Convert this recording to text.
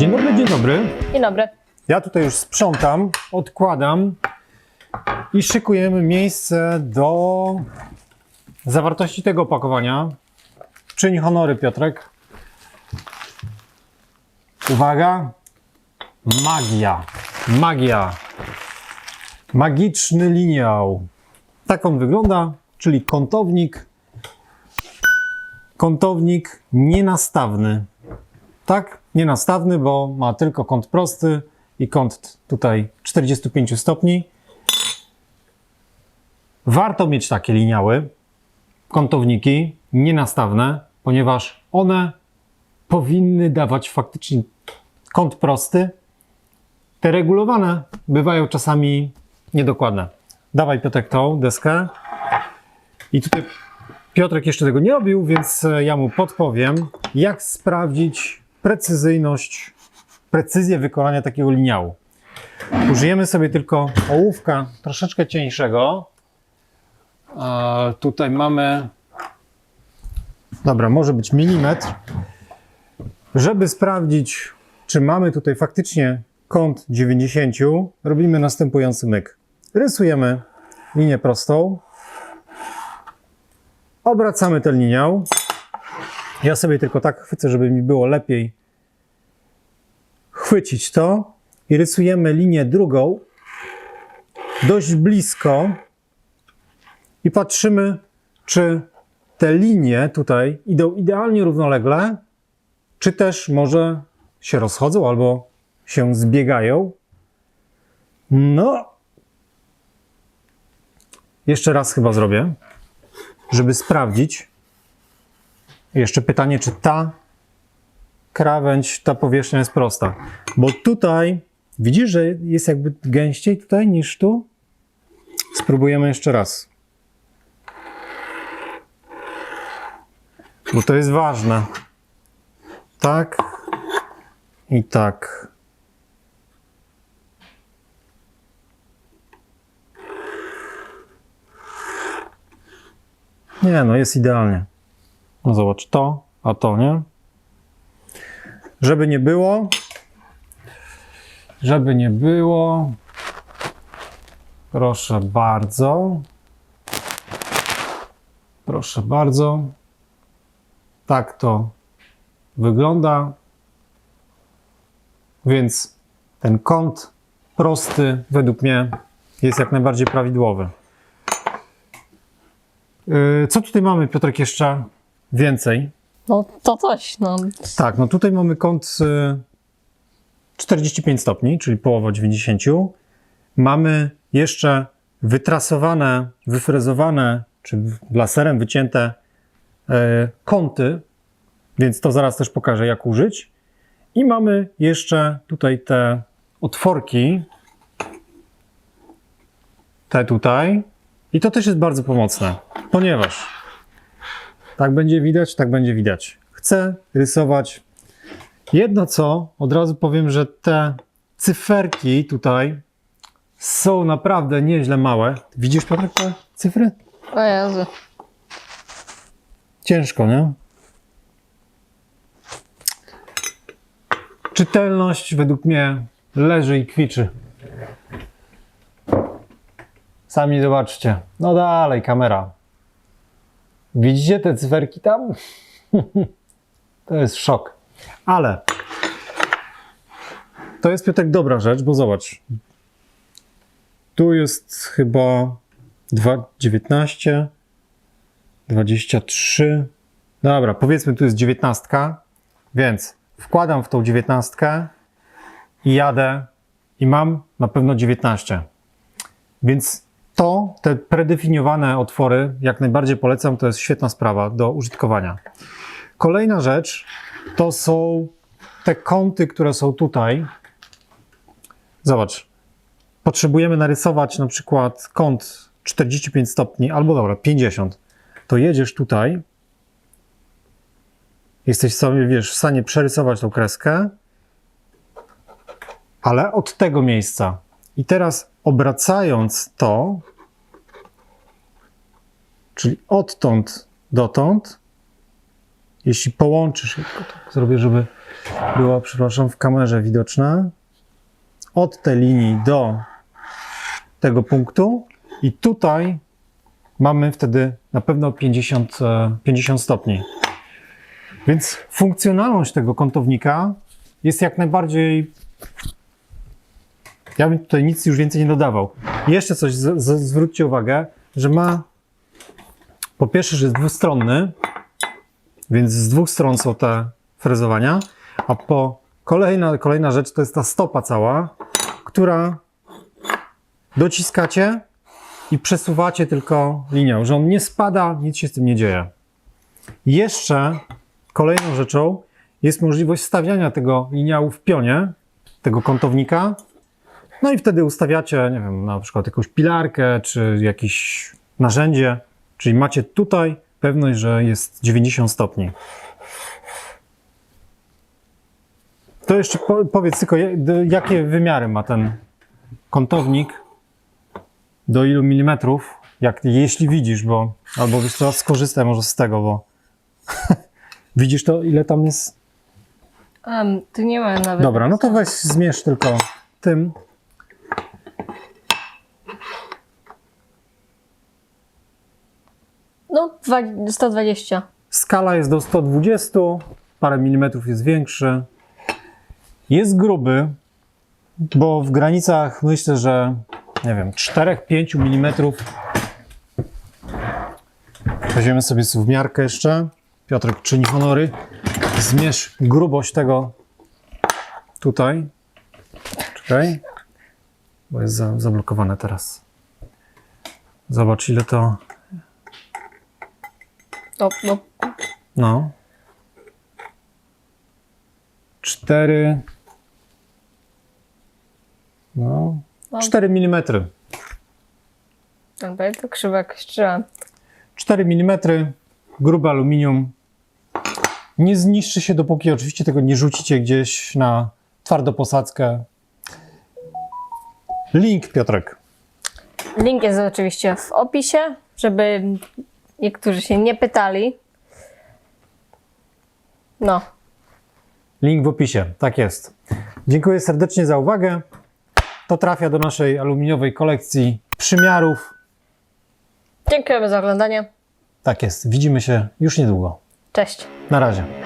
Dzień dobry, dzień dobry. Dzień dobry. Ja tutaj już sprzątam, odkładam i szykujemy miejsce do zawartości tego opakowania. Czyń honory, Piotrek. Uwaga. Magia. Magia. Magiczny liniał. Tak on wygląda, czyli kątownik. Kątownik nienastawny. Tak, nienastawny, bo ma tylko kąt prosty i kąt tutaj 45 stopni. Warto mieć takie liniały, kątowniki nienastawne, ponieważ one powinny dawać faktycznie kąt prosty. Te regulowane bywają czasami niedokładne. Dawaj Piotrek tą deskę. I tutaj Piotrek jeszcze tego nie robił, więc ja mu podpowiem, jak sprawdzić precyzyjność, precyzję wykonania takiego liniału. Użyjemy sobie tylko ołówka troszeczkę cieńszego. Tutaj mamy, dobra, może być milimetr. Żeby sprawdzić, czy mamy tutaj faktycznie kąt 90, robimy następujący myk. Rysujemy linię prostą. Obracamy ten liniał. Ja sobie tylko tak chwycę, żeby mi było lepiej chwycić to i rysujemy linię drugą dość blisko i patrzymy, czy te linie tutaj idą idealnie równolegle, czy też może się rozchodzą albo się zbiegają. No, jeszcze raz chyba zrobię, żeby sprawdzić. Jeszcze pytanie, czy ta krawędź, ta powierzchnia jest prosta. Bo tutaj widzisz, że jest jakby gęściej tutaj niż tu? Spróbujemy jeszcze raz. Bo to jest ważne. Tak i tak. Nie, no jest idealnie. No zobacz, to, a to, nie? Żeby nie było, żeby nie było, proszę bardzo, proszę bardzo, tak to wygląda. Więc ten kąt prosty według mnie jest jak najbardziej prawidłowy. Yy, Co tutaj mamy, Piotrek, jeszcze więcej? No to coś, no. Tak, no tutaj mamy kąt y, 45 stopni, czyli połowa 90. Mamy jeszcze wytrasowane, wyfrezowane, czy laserem wycięte e, kąty, więc to zaraz też pokażę, jak użyć. I mamy jeszcze tutaj te otworki, te tutaj. I to też jest bardzo pomocne, ponieważ tak będzie widać, tak będzie widać. Chcę rysować jedno co, od razu powiem, że te cyferki tutaj są naprawdę nieźle małe. Widzisz Piotrek te cyfry? O Jezu. Ciężko, nie? Czytelność według mnie leży i kwiczy. Sami zobaczcie. No dalej, kamera. Widzicie te cyferki tam? to jest szok. Ale to jest Piotrek dobra rzecz, bo zobacz. Tu jest chyba 2,19, 23. Dobra, powiedzmy tu jest 19, więc wkładam w tą 19 i jadę i mam na pewno 19. Więc to, te predefiniowane otwory, jak najbardziej polecam, to jest świetna sprawa do użytkowania. Kolejna rzecz to są te kąty, które są tutaj. Zobacz, potrzebujemy narysować na przykład kąt 45 stopni, albo dobra, 50. To jedziesz tutaj, jesteś sobie, wiesz, w stanie przerysować tą kreskę, ale od tego miejsca. I teraz obracając to, czyli odtąd dotąd, jeśli połączysz, tak zrobię, żeby była, przepraszam, w kamerze widoczna. Od tej linii do tego punktu i tutaj mamy wtedy na pewno 50, e, 50 stopni. Więc funkcjonalność tego kątownika jest jak najbardziej. Ja bym tutaj nic już więcej nie dodawał. Jeszcze coś, z, z, zwróćcie uwagę, że ma po pierwsze, że jest dwustronny, więc z dwóch stron są te frezowania, a po kolejna, kolejna rzecz to jest ta stopa cała, która dociskacie i przesuwacie tylko linią, że on nie spada, nic się z tym nie dzieje. Jeszcze kolejną rzeczą jest możliwość stawiania tego liniału w pionie, tego kątownika. No i wtedy ustawiacie, nie wiem, na przykład jakąś pilarkę czy jakieś narzędzie, czyli macie tutaj pewność, że jest 90 stopni. To jeszcze po, powiedz tylko, jakie wymiary ma ten kątownik, do ilu milimetrów, jak, jeśli widzisz, bo, albo wiesz co, skorzystaj może z tego, bo widzisz to, ile tam jest Um, tu nie ma nawet. Dobra, no to weź zmierz tylko tym. No, dwa- 120. Skala jest do 120, parę milimetrów jest większy. Jest gruby, bo w granicach myślę, że nie wiem, 4-5 milimetrów. Weźmiemy sobie w miarkę jeszcze. Piotrek czyni honory. Zmierz grubość tego tutaj. Czekaj, bo jest za, zablokowane teraz. Zobacz ile to O, no, No. Cztery. No. No. 4 mm. dobra, to krzywo jakoś trzeba. 4 mm. Grube aluminium. Nie zniszczy się, dopóki oczywiście tego nie rzucicie gdzieś na twardą posadzkę. Link, Piotrek. Link jest oczywiście w opisie, żeby niektórzy się nie pytali. No, Link w opisie. Tak jest. Dziękuję serdecznie za uwagę. To trafia do naszej aluminiowej kolekcji przymiarów. dziękujemy za oglądanie. Tak jest. Widzimy się już niedługo. Cześć. Na razie.